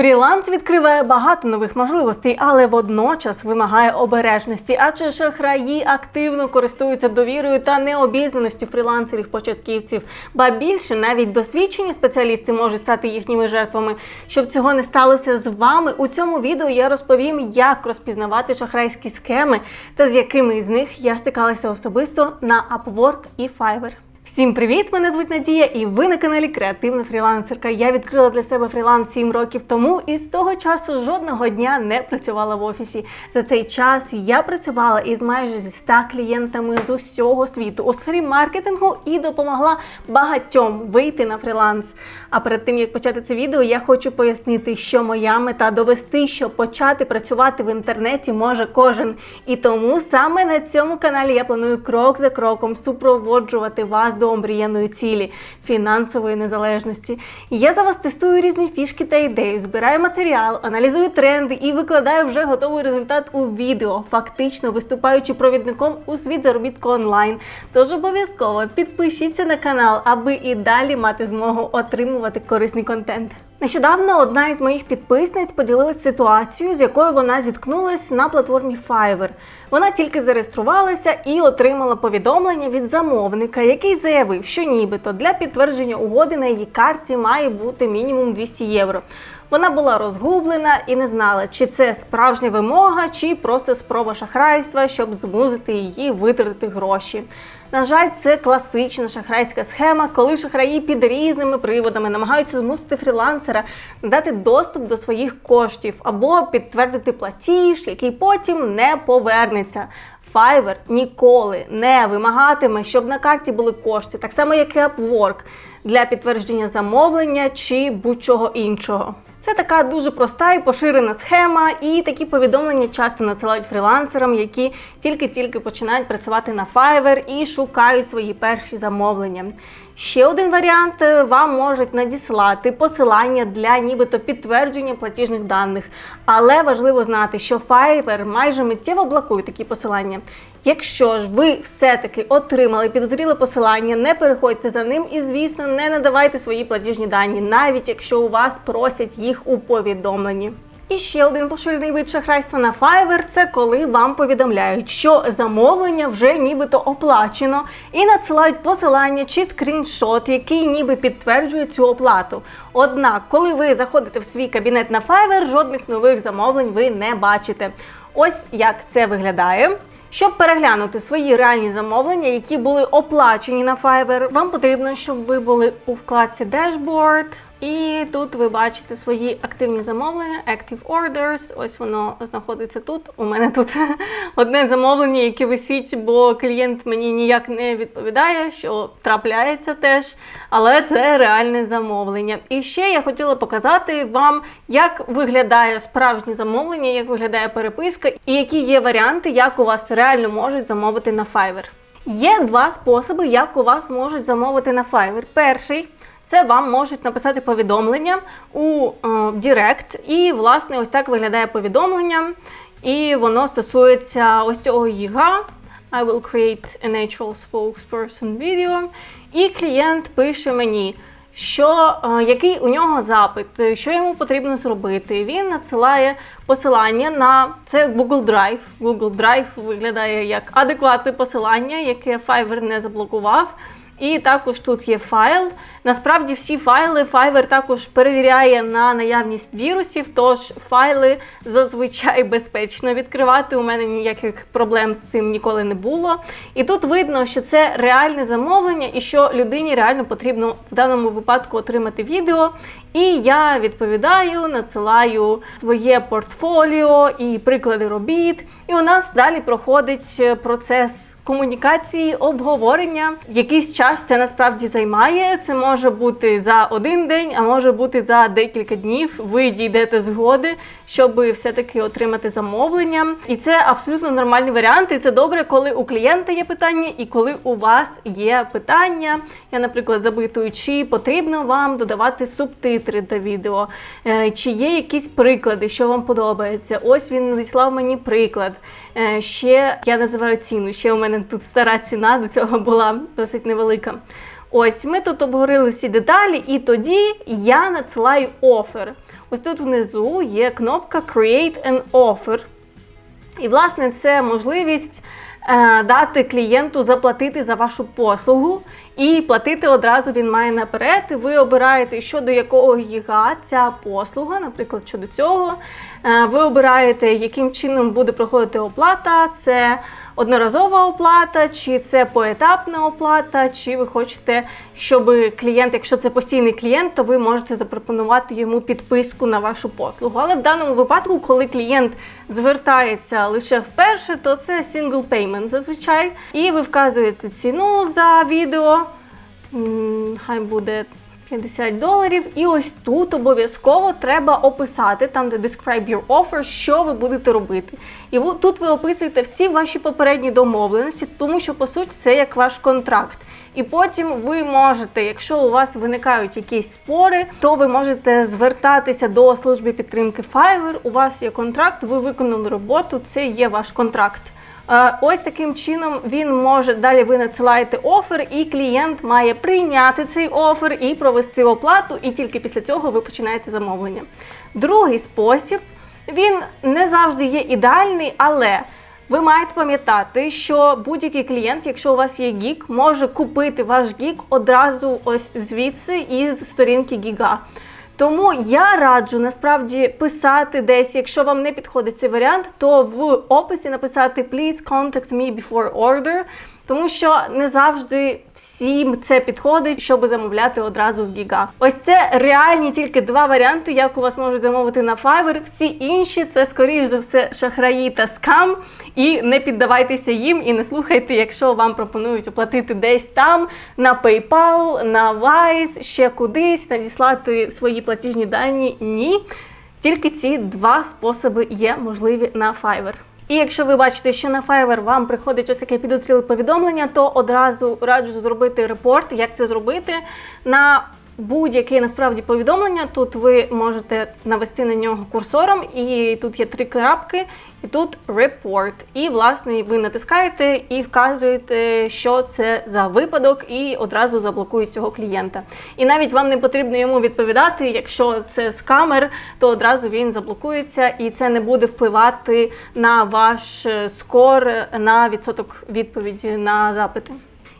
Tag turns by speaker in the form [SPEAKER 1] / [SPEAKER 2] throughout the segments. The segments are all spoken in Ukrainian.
[SPEAKER 1] Фріланс відкриває багато нових можливостей, але водночас вимагає обережності, адже шахраї активно користуються довірою та необізнаністю фрілансерів-початківців. Ба більше навіть досвідчені спеціалісти можуть стати їхніми жертвами. Щоб цього не сталося з вами, у цьому відео я розповім, як розпізнавати шахрайські схеми та з якими із них я стикалася особисто на Upwork і Fiverr. Всім привіт! Мене звуть Надія, і ви на каналі Креативна фрілансерка. Я відкрила для себе фріланс 7 років тому і з того часу жодного дня не працювала в офісі. За цей час я працювала із майже зі 100 клієнтами з усього світу у сфері маркетингу і допомогла багатьом вийти на фріланс. А перед тим як почати це відео, я хочу пояснити, що моя мета довести, що почати працювати в інтернеті може кожен. І тому саме на цьому каналі я планую крок за кроком супроводжувати вас до омріяної цілі фінансової незалежності. Я за вас тестую різні фішки та ідеї, збираю матеріал, аналізую тренди і викладаю вже готовий результат у відео, фактично виступаючи провідником у світ заробітку онлайн. Тож обов'язково підпишіться на канал, аби і далі мати змогу отримувати корисний контент. Нещодавно одна із моїх підписниць поділилась ситуацією, з якою вона зіткнулась на платформі Fiverr. Вона тільки зареєструвалася і отримала повідомлення від замовника, який заявив, що нібито для підтвердження угоди на її карті має бути мінімум 200 євро. Вона була розгублена і не знала, чи це справжня вимога, чи просто спроба шахрайства, щоб змусити її витратити гроші. На жаль, це класична шахрайська схема, коли шахраї під різними приводами намагаються змусити фрілансера надати доступ до своїх коштів або підтвердити платіж, який потім не повернеться. Fiverr ніколи не вимагатиме, щоб на карті були кошти, так само як і Upwork, для підтвердження замовлення чи будь-чого іншого. Це така дуже проста і поширена схема, і такі повідомлення часто надсилають фрілансерам, які тільки-тільки починають працювати на Fiverr і шукають свої перші замовлення. Ще один варіант е, вам можуть надіслати посилання для нібито підтвердження платіжних даних. Але важливо знати, що Fiverr майже миттєво блокує такі посилання. Якщо ж ви все-таки отримали підозріле посилання, не переходьте за ним і, звісно, не надавайте свої платіжні дані, навіть якщо у вас просять їх у повідомленні. І ще один поширений вид шахрайства на Fiverr – це коли вам повідомляють, що замовлення вже нібито оплачено, і надсилають посилання чи скріншот, який ніби підтверджує цю оплату. Однак, коли ви заходите в свій кабінет на Fiverr, жодних нових замовлень ви не бачите. Ось як це виглядає. Щоб переглянути свої реальні замовлення, які були оплачені на Fiverr, вам потрібно, щоб ви були у вкладці Dashboard. І тут ви бачите свої активні замовлення, Active Orders. Ось воно знаходиться тут. У мене тут одне замовлення, яке висить, бо клієнт мені ніяк не відповідає, що трапляється теж. Але це реальне замовлення. І ще я хотіла показати вам, як виглядає справжнє замовлення, як виглядає переписка, і які є варіанти, як у вас реально можуть замовити на Fiverr. Є два способи, як у вас можуть замовити на Fiverr. Перший це вам можуть написати повідомлення у е, Директ. І, власне, ось так виглядає повідомлення. І воно стосується ось цього їга. I will create a natural spokesperson video. І клієнт пише мені, що е, який у нього запит, що йому потрібно зробити. Він надсилає посилання на це Google Drive. Google Drive виглядає як адекватне посилання, яке Fiverr не заблокував. І також тут є файл. Насправді всі файли Fiverr також перевіряє на наявність вірусів, тож файли зазвичай безпечно відкривати. У мене ніяких проблем з цим ніколи не було. І тут видно, що це реальне замовлення і що людині реально потрібно в даному випадку отримати відео. І я відповідаю, надсилаю своє портфоліо і приклади робіт. І у нас далі проходить процес комунікації, обговорення. Якийсь час це насправді займає. Це може бути за один день, а може бути за декілька днів. Ви дійдете згоди, щоб все-таки отримати замовлення. І це абсолютно нормальний варіант. І це добре, коли у клієнта є питання, і коли у вас є питання. Я, наприклад, запитую, чи потрібно вам додавати субтитри до відео, е, чи є якісь приклади, що вам подобається. Ось він надіслав мені приклад. Е, ще я називаю ціну. Ще у мене тут стара ціна, до цього була досить невелика. Ось ми тут обговорили всі деталі, і тоді я надсилаю офер. ось тут внизу є кнопка Create an Offer. І, власне, це можливість дати клієнту заплатити за вашу послугу, і платити одразу він має наперед. Ви обираєте, щодо якого гіга ця послуга, наприклад, щодо цього. Е, ви обираєте, яким чином буде проходити оплата. Це одноразова оплата, чи це поетапна оплата, чи ви хочете, щоб клієнт, якщо це постійний клієнт, то ви можете запропонувати йому підписку на вашу послугу. Але в даному випадку, коли клієнт звертається лише вперше, то це single payment зазвичай. І ви вказуєте ціну за відео. Хай буде 50 доларів. І ось тут обов'язково треба описати, там де describe your offer, що ви будете робити. І тут ви описуєте всі ваші попередні домовленості, тому що по суті це як ваш контракт. І потім ви можете, якщо у вас виникають якісь спори, то ви можете звертатися до служби підтримки Fiverr. У вас є контракт, ви виконали роботу, це є ваш контракт. Е, Ось таким чином він може далі ви надсилаєте офер, і клієнт має прийняти цей офер і провести оплату, і тільки після цього ви починаєте замовлення. Другий спосіб він не завжди є ідеальний, але ви маєте пам'ятати, що будь-який клієнт, якщо у вас є гік, може купити ваш гік одразу ось звідси із сторінки гіга. Тому я раджу насправді писати десь, якщо вам не підходить цей варіант, то в описі написати Please contact me before order, тому що не завжди всім це підходить, щоб замовляти одразу з гіга. Ось це реальні тільки два варіанти, як у вас можуть замовити на Fiverr. Всі інші це скоріш за все шахраї та скам. І не піддавайтеся їм і не слухайте, якщо вам пропонують оплатити десь там на PayPal, на Wise, ще кудись, надіслати свої платіжні дані. Ні. Тільки ці два способи є можливі на Fiverr. І якщо ви бачите, що на Fiverr вам приходить ось таке підозріле повідомлення, то одразу раджу зробити репорт. Як це зробити? На будь-яке насправді повідомлення. Тут ви можете навести на нього курсором, і тут є три крапки, і тут report. І, власне, ви натискаєте і вказуєте, що це за випадок, і одразу заблокують цього клієнта. І навіть вам не потрібно йому відповідати. Якщо це скамер, то одразу він заблокується, і це не буде впливати на ваш е, скор на відсоток відповіді на запити.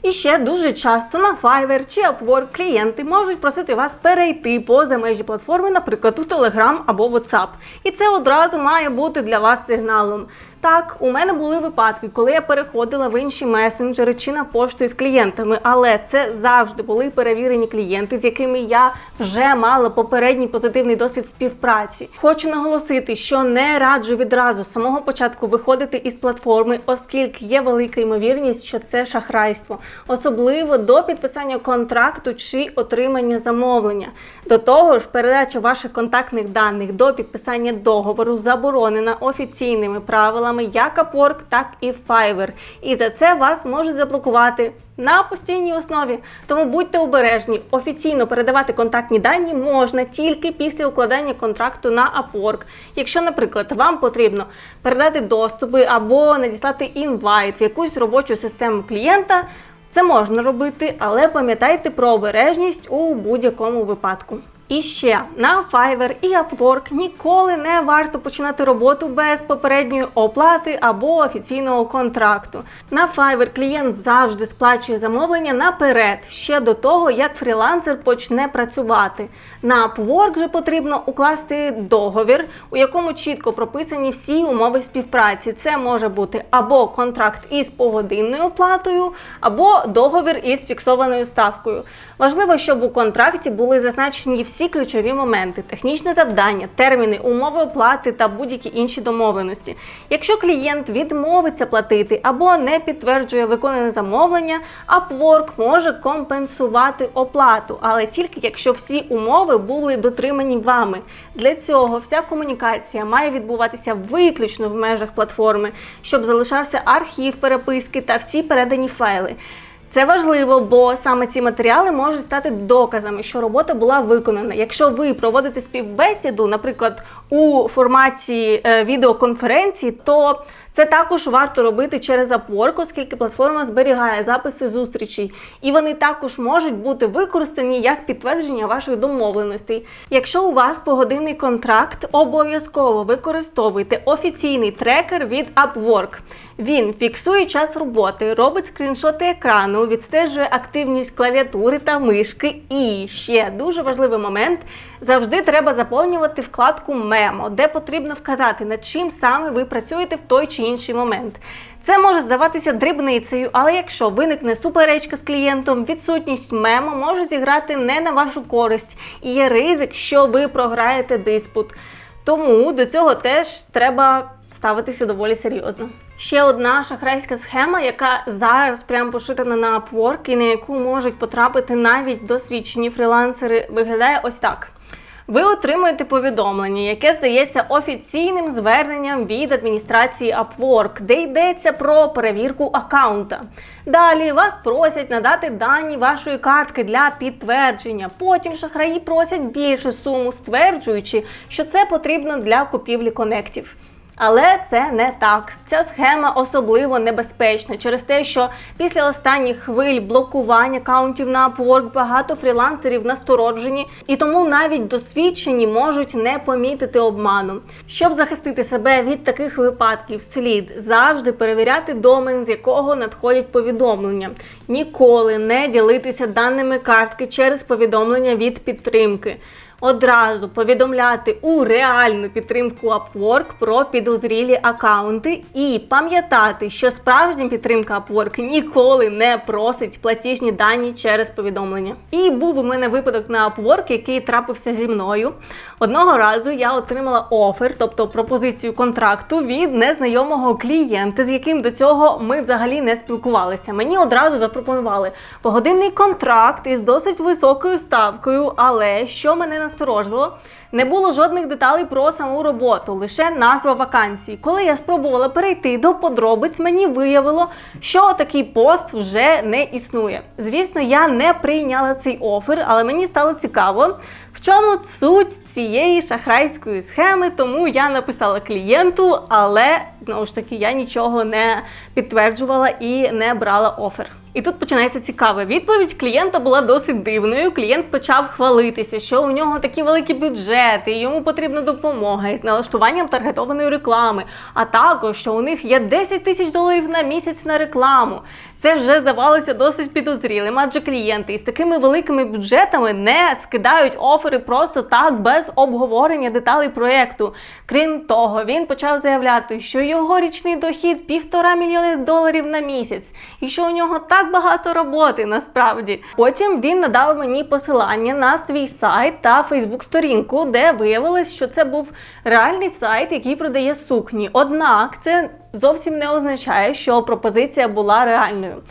[SPEAKER 1] І ще дуже часто на Fiverr чи Upwork клієнти можуть просити вас перейти поза межі платформи, наприклад, у Telegram або WhatsApp. І це одразу має бути для вас сигналом. Так, у мене були випадки, коли я переходила в інші месенджери чи на пошту із клієнтами, але це завжди були перевірені клієнти, з якими я вже мала попередній позитивний досвід співпраці. Хочу наголосити, що не раджу відразу з самого початку виходити із платформи, оскільки є велика ймовірність, що це шахрайство, особливо до підписання контракту чи отримання замовлення. До того ж, передача ваших контактних даних до підписання договору заборонена офіційними правилами як Upwork, так і Fiverr. І за це вас можуть заблокувати на постійній основі. Тому будьте обережні. Офіційно передавати контактні дані можна тільки після укладання контракту на Upwork. Якщо, наприклад, вам потрібно передати доступи або надіслати інвайт в якусь робочу систему клієнта. Це можна робити, але пам'ятайте про обережність у будь-якому випадку. І ще на Fiverr і Upwork ніколи не варто починати роботу без попередньої оплати або офіційного контракту. На Fiverr клієнт завжди сплачує замовлення наперед, ще до того, як фрілансер почне працювати. На Upwork же потрібно укласти договір, у якому чітко прописані всі умови співпраці. Це може бути або контракт із погодинною оплатою, або договір із фіксованою ставкою. Важливо, щоб у контракті були зазначені всі ключові моменти: технічне завдання, терміни, умови оплати та будь-які інші домовленості. Якщо клієнт відмовиться платити або не підтверджує виконане замовлення, Upwork може компенсувати оплату, але тільки якщо всі умови були дотримані вами. Для цього вся комунікація має відбуватися виключно в межах платформи, щоб залишався архів переписки та всі передані файли. Це важливо, бо саме ці матеріали можуть стати доказами, що робота була виконана. Якщо ви проводите співбесіду, наприклад, у форматі е, відеоконференції, то Це також варто робити через Upwork, оскільки платформа зберігає записи зустрічей, і вони також можуть бути використані як підтвердження ваших домовленостей. Якщо у вас погодинний контракт, обов'язково використовуйте офіційний трекер від Upwork. Він фіксує час роботи, робить скріншоти екрану, відстежує активність клавіатури та мишки. І ще дуже важливий момент: завжди треба заповнювати вкладку Мемо, де потрібно вказати, над чим саме ви працюєте в той чи інший момент. Це може здаватися дрібницею, але якщо виникне суперечка з клієнтом, відсутність мемо може зіграти не на вашу користь і є ризик, що ви програєте диспут. Тому до цього теж треба ставитися доволі серйозно. Ще одна шахрайська схема, яка зараз прям поширена на Upwork і на яку можуть потрапити навіть досвідчені фрілансери, виглядає ось так. Ви отримуєте повідомлення, яке здається офіційним зверненням від адміністрації Upwork, де йдеться про перевірку аккаунта. Далі вас просять надати дані вашої картки для підтвердження. Потім шахраї просять більшу суму, стверджуючи, що це потрібно для купівлі конектів. Але це не так. Ця схема особливо небезпечна через те, що після останніх хвиль блокування аккаунтів на Upwork багато фрілансерів настороджені, і тому навіть досвідчені можуть не помітити обману. Щоб захистити себе від таких випадків, слід завжди перевіряти домен, з якого надходять повідомлення. Ніколи не ділитися даними картки через повідомлення від підтримки одразу повідомляти у реальну підтримку Upwork про підозрілі акаунти і пам'ятати, що справжня підтримка Upwork ніколи не просить платіжні дані через повідомлення. І був у мене випадок на Upwork, який трапився зі мною. Одного разу я отримала офер, тобто пропозицію контракту від незнайомого клієнта, з яким до цього ми взагалі не спілкувалися. Мені одразу запропонували погодинний контракт із досить високою ставкою, але що мене насторожило, не було жодних деталей про саму роботу, лише назва вакансії. Коли я спробувала перейти до подробиць, мені виявило, що такий пост вже не існує. Звісно, я не прийняла цей офер, але мені стало цікаво, в чому суть цієї шахрайської схеми, тому я написала клієнту, але знову ж таки я нічого не підтверджувала і не брала офер. І тут починається цікаве. Відповідь клієнта була досить дивною. Клієнт почав хвалитися, що у нього такі великі бюджети, йому потрібна допомога із налаштуванням таргетованої реклами, а також що у них є 10 тисяч доларів на місяць на рекламу. Це вже здавалося досить підозрілим, адже клієнти із такими великими бюджетами не скидають офери просто так без обговорення деталей проєкту. Крім того, він почав заявляти, що його річний дохід півтора мільйони доларів на місяць, і що у нього так багато роботи насправді. Потім він надав мені посилання на свій сайт та Фейсбук-сторінку, де виявилось, що це був реальний сайт, який продає сукні. Однак це зовсім не означає, що пропозиція була реальною.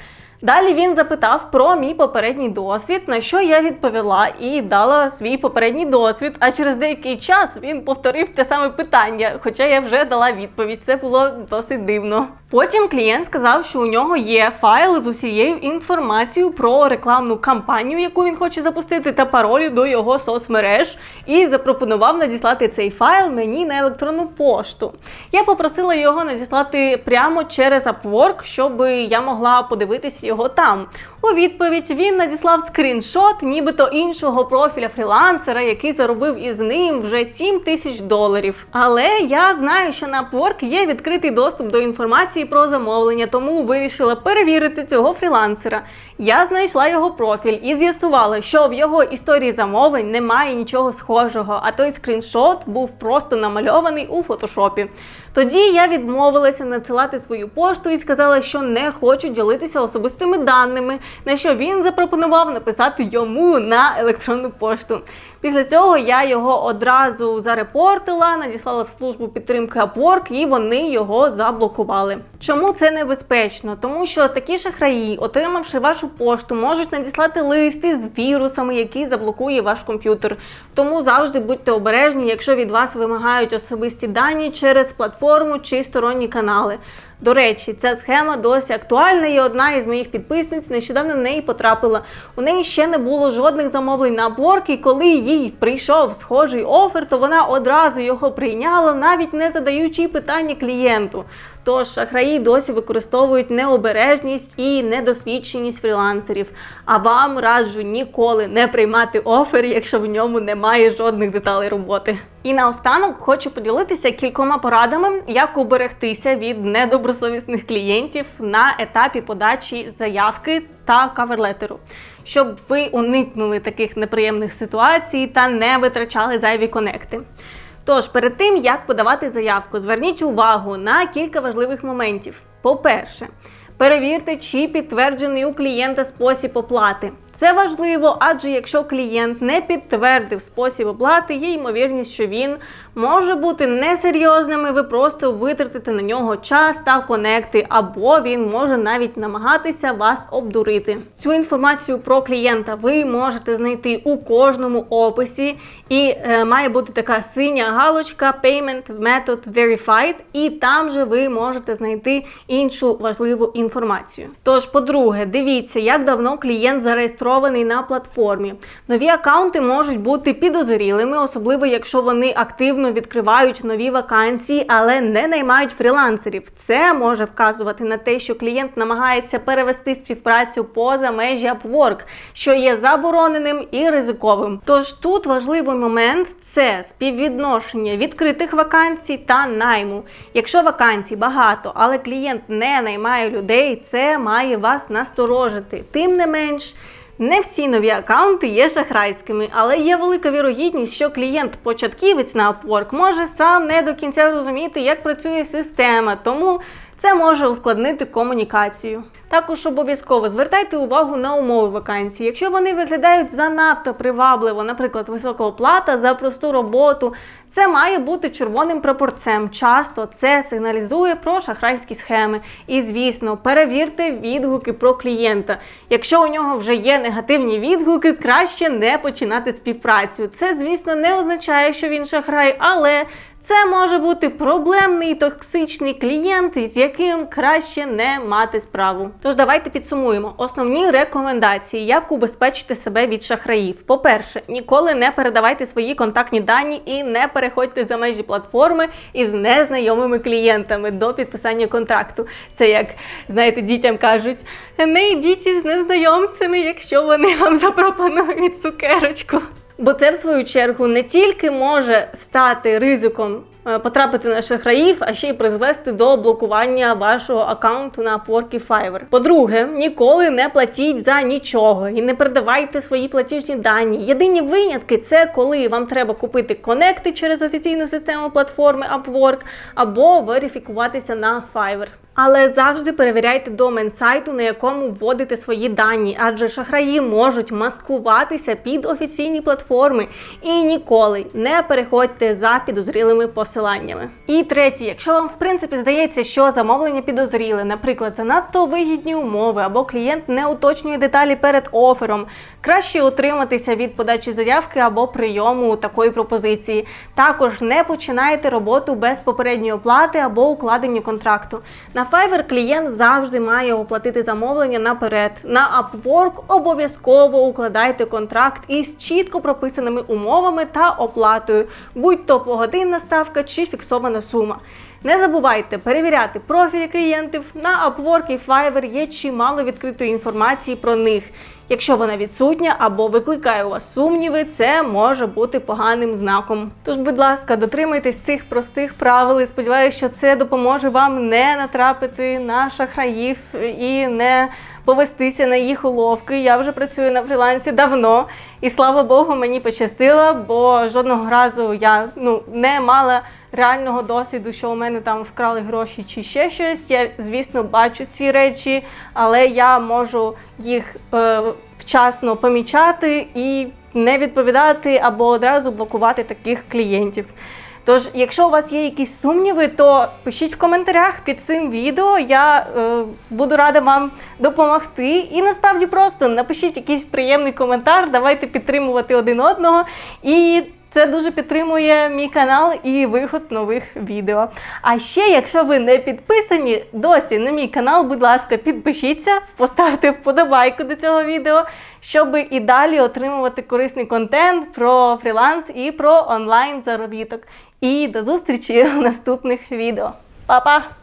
[SPEAKER 1] Далі він запитав про мій попередній досвід, на що я відповіла і дала свій попередній досвід. А через деякий час він повторив те саме питання, хоча я вже дала відповідь. Це було досить дивно. Потім клієнт сказав, що у нього є файл з усією інформацією про рекламну кампанію, яку він хоче запустити, та паролі до його соцмереж, і запропонував надіслати цей файл мені на електронну пошту. Я попросила його надіслати прямо через Upwork, щоб я могла подивитися його там. У відповідь він надіслав скріншот, нібито іншого профіля фрілансера, який заробив із ним вже 7 тисяч доларів. Але я знаю, що на Upwork є відкритий доступ до інформації про замовлення, тому вирішила перевірити цього фрілансера. Я знайшла його профіль і з'ясувала, що в його історії замовлень немає нічого схожого, а той скріншот був просто намальований у фотошопі. Тоді я відмовилася надсилати свою пошту і сказала, що не хочу ділитися особистими даними, на що він запропонував написати йому на електронну пошту. Після цього я його одразу зарепортила, надіслала в службу підтримки Upwork і вони його заблокували. Чому це небезпечно? Тому що такі шахраї, отримавши вашу пошту, можуть надіслати листи з вірусами, які заблокує ваш комп'ютер. Тому завжди будьте обережні, якщо від вас вимагають особисті дані через платформу чи сторонні канали. До речі, ця схема досі актуальна, і одна із моїх підписниць нещодавно в неї потрапила. У неї ще не було жодних замовлень на Upwork, і коли їй прийшов схожий офер, то вона одразу його прийняла, навіть не задаючи питання клієнту. Тож шахраї досі використовують необережність і недосвідченість фрілансерів. А вам раджу ніколи не приймати офер, якщо в ньому немає жодних деталей роботи. І наостанок хочу поділитися кількома порадами, як уберегтися від недобросовісних клієнтів на етапі подачі заявки та каверлетеру, щоб ви уникнули таких неприємних ситуацій та не витрачали зайві конекти. Тож, перед тим як подавати заявку, зверніть увагу на кілька важливих моментів. По-перше, перевірте, чи підтверджений у клієнта спосіб оплати. Це важливо, адже якщо клієнт не підтвердив спосіб оплати, є ймовірність, що він може бути несерйозним, і ви просто витратите на нього час та конекти, або він може навіть намагатися вас обдурити. Цю інформацію про клієнта ви можете знайти у кожному описі, і е, має бути така синя галочка Payment Method Verified, і там же ви можете знайти іншу важливу інформацію. Тож, по-друге, дивіться, як давно клієнт зареєстрований на платформі. Нові акаунти можуть бути підозрілими, особливо якщо вони активно відкривають нові вакансії, але не наймають фрілансерів. Це може вказувати на те, що клієнт намагається перевести співпрацю поза межі Upwork, що є забороненим і ризиковим. Тож тут важливий момент це співвідношення відкритих вакансій та найму. Якщо вакансій багато, але клієнт не наймає людей, це має вас насторожити. Тим не менш. Не всі нові акаунти є шахрайськими, але є велика вірогідність, що клієнт-початківець на Upwork може сам не до кінця розуміти, як працює система, тому це може ускладнити комунікацію. Також обов'язково звертайте увагу на умови вакансії. Якщо вони виглядають занадто привабливо, наприклад, висока оплата за просту роботу, це має бути червоним прапорцем. Часто це сигналізує про шахрайські схеми. І, звісно, перевірте відгуки про клієнта. Якщо у нього вже є негативні відгуки, краще не починати співпрацю. Це, звісно, не означає, що він шахрай, але це може бути проблемний токсичний клієнт, з яким краще не мати справу. Тож давайте підсумуємо основні рекомендації, як убезпечити себе від шахраїв. По-перше, ніколи не передавайте свої контактні дані і не переходьте за межі платформи із незнайомими клієнтами до підписання контракту. Це як знаєте, дітям кажуть: не йдіть із незнайомцями, якщо вони вам запропонують цукерочку. Бо це, в свою чергу, не тільки може стати ризиком е, потрапити на шахраїв, а ще й призвести до блокування вашого аккаунту на Upwork і Fiverr. По-друге, ніколи не платіть за нічого і не передавайте свої платіжні дані. Єдині винятки це коли вам треба купити конекти через офіційну систему платформи Upwork або верифікуватися на Fiverr. Але завжди перевіряйте домен сайту, на якому вводите свої дані, адже шахраї можуть маскуватися під офіційні платформи і ніколи не переходьте за підозрілими посиланнями. І третє, якщо вам в принципі здається, що замовлення підозріле, наприклад, занадто вигідні умови або клієнт не уточнює деталі перед офером, краще утриматися від подачі заявки або прийому такої пропозиції. Також не починайте роботу без попередньої оплати або укладення контракту. На Fiverr клієнт завжди має оплатити замовлення наперед. На Upwork обов'язково укладайте контракт із чітко прописаними умовами та оплатою, будь-то погодинна ставка чи фіксована сума. Не забувайте перевіряти профілі клієнтів. На Upwork і Fiverr є чимало відкритої інформації про них. Якщо вона відсутня або викликає у вас сумніви, це може бути поганим знаком. Тож, будь ласка, дотримуйтесь цих простих правил і сподіваюся, що це допоможе вам не натрапити на шахраїв і не повестися на їх уловки. Я вже працюю на фрілансі давно, і слава Богу, мені пощастило, бо жодного разу я ну не мала реального досвіду, що у мене там вкрали гроші чи ще щось. Я, звісно, бачу ці речі, але я можу їх е, вчасно помічати і не відповідати або одразу блокувати таких клієнтів. Тож, якщо у вас є якісь сумніви, то пишіть в коментарях під цим відео. Я е, буду рада вам допомогти. І насправді просто напишіть якийсь приємний коментар. Давайте підтримувати один одного. І це дуже підтримує мій канал і виход нових відео. А ще, якщо ви не підписані досі на мій канал, будь ласка, підпишіться, поставте вподобайку до цього відео, щоб і далі отримувати корисний контент про фріланс і про онлайн заробіток. І до зустрічі в наступних відео. Па-па!